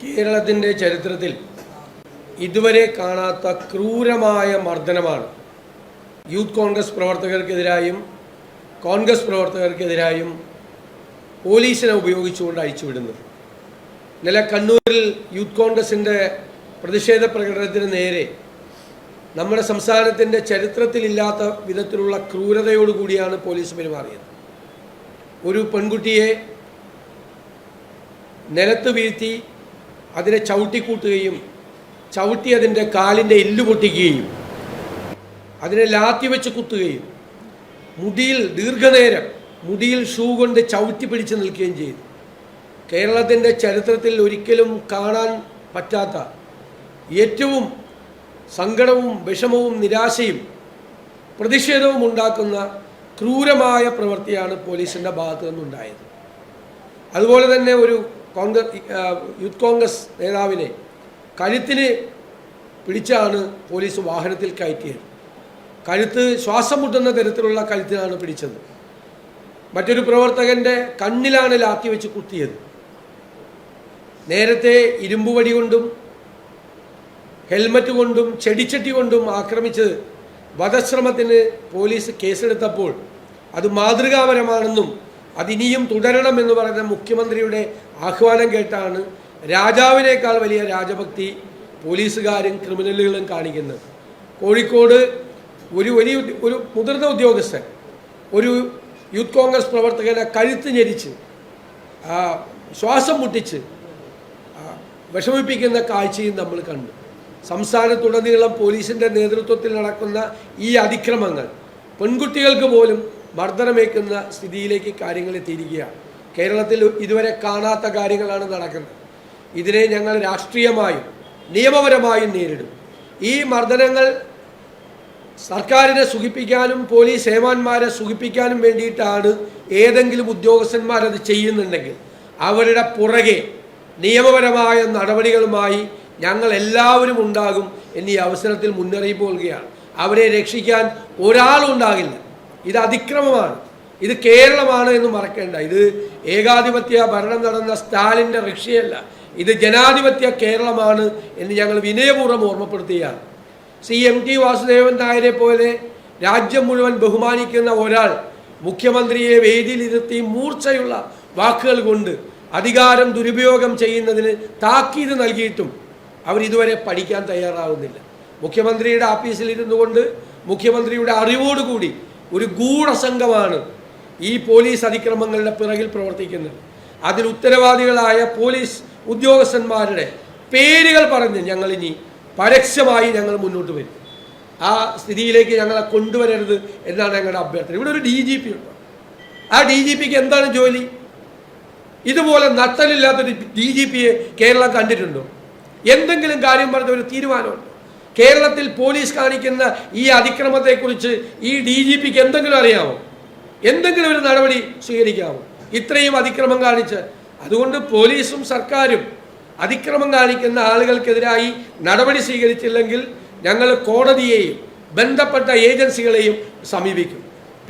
കേരളത്തിന്റെ ചരിത്രത്തിൽ ഇതുവരെ കാണാത്ത ക്രൂരമായ മർദ്ദനമാണ്. യൂത്ത് കോൺഗ്രസ് പ്രവർത്തകർക്കെതിരായും കോൺഗ്രസ് പ്രവർത്തകർക്കെതിരായും പോലീസിനെ ഉപയോഗിച്ചുകൊണ്ട് അയച്ചുവിടുന്നത് ഇന്നലെ കണ്ണൂരിൽ യൂത്ത് കോൺഗ്രസിന്റെ പ്രതിഷേധ പ്രകടനത്തിന് നേരെ നമ്മുടെ സംസ്ഥാനത്തിന്റെ ചരിത്രത്തിലില്ലാത്ത വിധത്തിലുള്ള ക്രൂരതയോടുകൂടിയാണ് പോലീസ് പെരുമാറിയത്. ഒരു പെൺകുട്ടിയെ നിലത്ത് വീഴ്ത്തി അതിനെ ചവിട്ടിക്കൂട്ടുകയും ചവിട്ടി അതിന്റെ കാലിന്റെ എല്ല് പൊട്ടിക്കുകയും അതിനെ ലാത്തി വെച്ച് കുത്തുകയും മുടിയിൽ ദീർഘനേരം മുടിയിൽ ഷൂ കൊണ്ട് ചവിട്ടി പിടിച്ച് നിൽക്കുകയും ചെയ്തു. കേരളത്തിന്റെ ചരിത്രത്തിൽ ഒരിക്കലും കാണാൻ പറ്റാത്ത ഏറ്റവും സങ്കടവും വിഷമവും നിരാശയും പ്രതിഷേധവും ഉണ്ടാക്കുന്ന ക്രൂരമായ പ്രവൃത്തിയാണ് പോലീസിന്റെ ഭാഗത്തു നിന്നുണ്ടായത് അതുപോലെ തന്നെ ഒരു കോൺഗ്രസ് യൂത്ത് കോൺഗ്രസ് നേതാവിനെ കഴുത്തിന് പിടിച്ചാണ് പോലീസ് വാഹനത്തിൽ കയറ്റിയത്. കഴുത്ത് ശ്വാസം മുട്ടുന്ന തരത്തിലുള്ള കഴുത്തിനാണ് പിടിച്ചത്. മറ്റൊരു പ്രവർത്തകന്റെ കണ്ണിലാണ് ലാത്തി വെച്ച് കുത്തിയത്. നേരത്തെ ഇരുമ്പുവടി കൊണ്ടും ഹെൽമറ്റ് കൊണ്ടും ചെടിച്ചട്ടി കൊണ്ടും ആക്രമിച്ച് വധശ്രമത്തിന് പോലീസ് കേസെടുത്തപ്പോൾ അത് മാതൃകാപരമാണെന്നും അതിനിയും തുടരണമെന്ന് പറയുന്ന മുഖ്യമന്ത്രിയുടെ ആഹ്വാനം കേട്ടാണ് രാജാവിനേക്കാൾ വലിയ രാജഭക്തി പോലീസുകാരും ക്രിമിനലുകളും കാണിക്കുന്നത്. കോഴിക്കോട് ഒരു വലിയ ഒരു മുതിർന്ന ഉദ്യോഗസ്ഥൻ ഒരു യൂത്ത് കോൺഗ്രസ് പ്രവർത്തകനെ കഴുത്ത് ഞെരിച്ച് ശ്വാസം മുട്ടിച്ച് വിഷമിപ്പിക്കുന്ന കാഴ്ചയും നമ്മൾ കണ്ടു. സംസ്ഥാനത്തുടനീളം പോലീസിന്റെ നേതൃത്വത്തിൽ നടക്കുന്ന ഈ അതിക്രമങ്ങൾ പെൺകുട്ടികൾക്ക് പോലും മർദ്ദനമേക്കുന്ന സ്ഥിതിയിലേക്ക് കാര്യങ്ങൾ എത്തിയിരിക്കുകയാണ്. കേരളത്തിൽ ഇതുവരെ കാണാത്ത കാര്യങ്ങളാണ് നടക്കുന്നത്. ഇതിനെ ഞങ്ങൾ രാഷ്ട്രീയമായും നിയമപരമായും നേരിടും. ഈ മർദ്ദനങ്ങൾ സർക്കാരിനെ സുഖിപ്പിക്കാനും പോലീസ് ഏമാന്മാരെ സുഖിപ്പിക്കാനും വേണ്ടിയിട്ടാണ് ഏതെങ്കിലും ഉദ്യോഗസ്ഥന്മാരത് ചെയ്യുന്നുണ്ടെങ്കിൽ അവരുടെ പുറകെ നിയമപരമായ നടപടികളുമായി ഞങ്ങൾ എല്ലാവരും ഉണ്ടാകും എന്നീ അവസരത്തിൽ മുന്നറിയിപ്പ് നൽകുകയാണ്. അവരെ രക്ഷിക്കാൻ ഒരാളും ഉണ്ടാകില്ല. ഇത് അതിക്രമമാണ്. ഇത് കേരളമാണ് എന്ന് മറക്കേണ്ട. ഇത് ഏകാധിപത്യ ഭരണം നടന്ന സ്റ്റാലിന്റെ റഷ്യയല്ല. ഇത് ജനാധിപത്യ കേരളമാണ് എന്ന് ഞങ്ങൾ വിനയപൂർവം ഓർമ്മപ്പെടുത്തുകയാണ്. സി എം ടി വാസുദേവൻ നായരെ പോലെ രാജ്യം മുഴുവൻ ബഹുമാനിക്കുന്ന ഒരാൾ മുഖ്യമന്ത്രിയെ വേദിയിലിരുത്തി മൂർച്ചയുള്ള വാക്കുകൾ കൊണ്ട് അധികാരം ദുരുപയോഗം ചെയ്യുന്നതിന് താക്കീത് നൽകിയിട്ടും അവരിതുവരെ പഠിക്കാൻ തയ്യാറാവുന്നില്ല. മുഖ്യമന്ത്രിയുടെ ഓഫീസിൽ ഇരുന്നുകൊണ്ട് മുഖ്യമന്ത്രിയുടെ അറിവോടുകൂടി ഒരു ഗൂഢസംഘമാണ് ഈ പോലീസ് അതിക്രമങ്ങളുടെ പിറകിൽ പ്രവർത്തിക്കുന്നത്. അതിൽ ഉത്തരവാദികളായ പോലീസ് ഉദ്യോഗസ്ഥന്മാരുടെ പേരുകൾ പറഞ്ഞ് ഞങ്ങൾ ഇനി പരസ്യമായി ഞങ്ങൾ മുന്നോട്ട് വരും. ആ സ്ഥിതിയിലേക്ക് ഞങ്ങളെ കൊണ്ടുവരരുത് എന്നാണ് ഞങ്ങളുടെ അഭ്യർത്ഥന. ഇവിടെ ഒരു ഡി ജി പി ഉണ്ട്. ആ ഡി ജി പിക്ക് എന്താണ് ജോലി? ഇതുപോലെ നട്ടലില്ലാത്തൊരു ഡി ജി പിയെ കേരളം കണ്ടിട്ടുണ്ടോ? എന്തെങ്കിലും കാര്യം പറഞ്ഞ ഒരു തീരുമാനമുണ്ട്? കേരളത്തിൽ പോലീസ് കാണിക്കുന്ന ഈ അതിക്രമത്തെക്കുറിച്ച് ഈ ഡി ജി പിക്ക് എന്തെങ്കിലും അറിയാമോ എന്തെങ്കിലും ഒരു നടപടി സ്വീകരിക്കാമോ ഇത്രയും അതിക്രമം കാണിച്ച്. അതുകൊണ്ട് പോലീസും സർക്കാരും അതിക്രമം കാണിക്കുന്ന ആളുകൾക്കെതിരായി നടപടി സ്വീകരിച്ചില്ലെങ്കിൽ ഞങ്ങൾ കോടതിയെയും ബന്ധപ്പെട്ട ഏജൻസികളെയും സമീപിക്കും.